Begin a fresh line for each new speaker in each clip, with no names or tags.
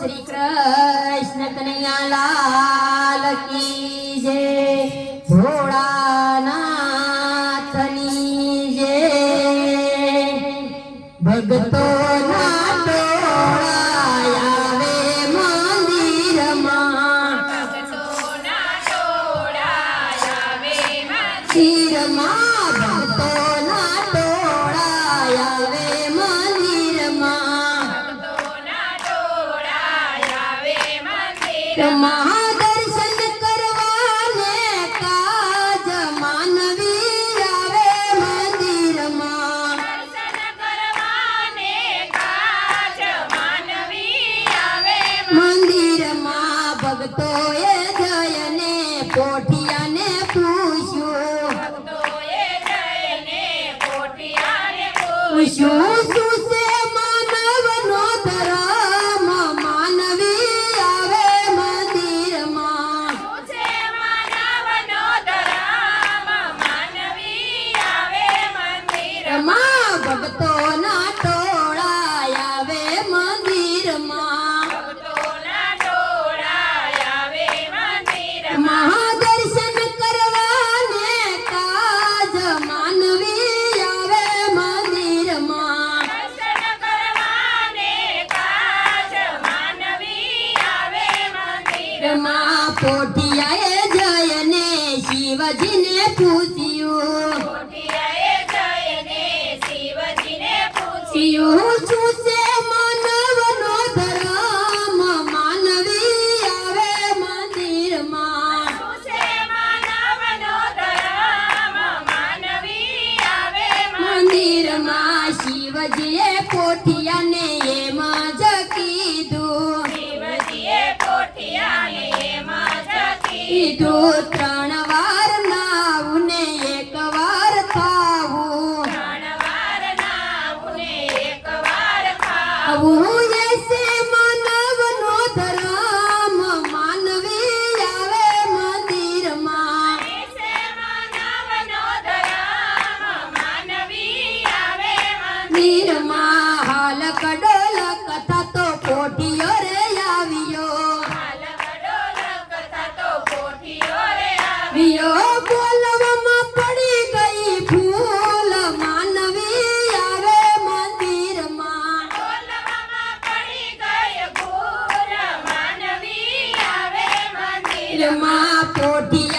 શ્રી કૃષ્ણ કનૈયા લાલ કી જય ભોળાનાથની જય. ભગતો ના ટોળા આવે મંદિરમાં. મંદિરમાં મહાદર્શન કરવાને કાજ માનવી આવે મંદિરમાં મંદિરમાં ભક્તોએ જયને પોઠિયાને પૂછ્યું શિવજીને પૂછ્યું. પૂછ્યું. શું છે માનવનો ધર્મ માનવી આવે મંદિરમાં. મંદિરમાં. શિવજીએ પોઠિયાને એમાં જ કીધું. ત્રણ વાર વિયો બોલવામાં પડી ગઈ ફૂલ માનવી આવે મંદિરમાં મંદિરમાં પોઠિયાએ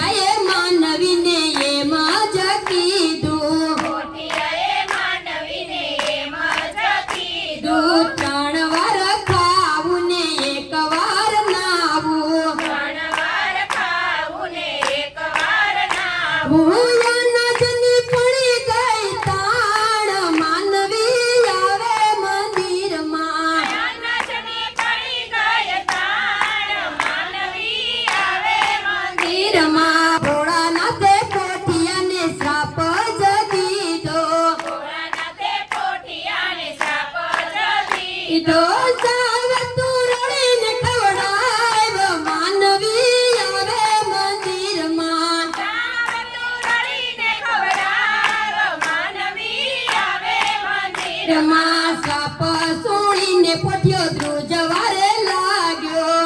મંદિરમાં શ્રાપ સુણીને પોઠિયો ધ્રુજવારે લાગ્યો.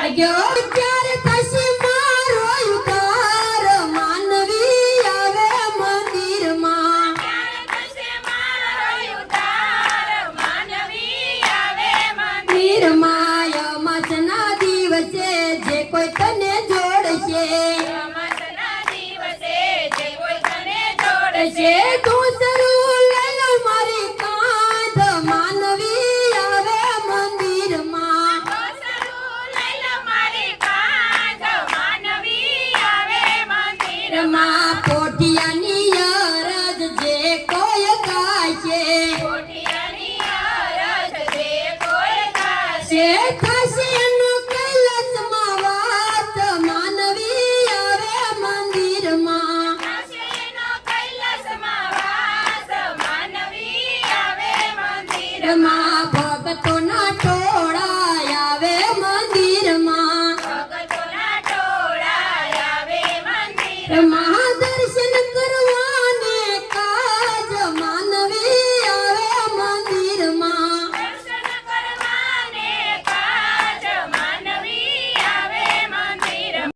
લાગ્યો. ત્યારે Jeito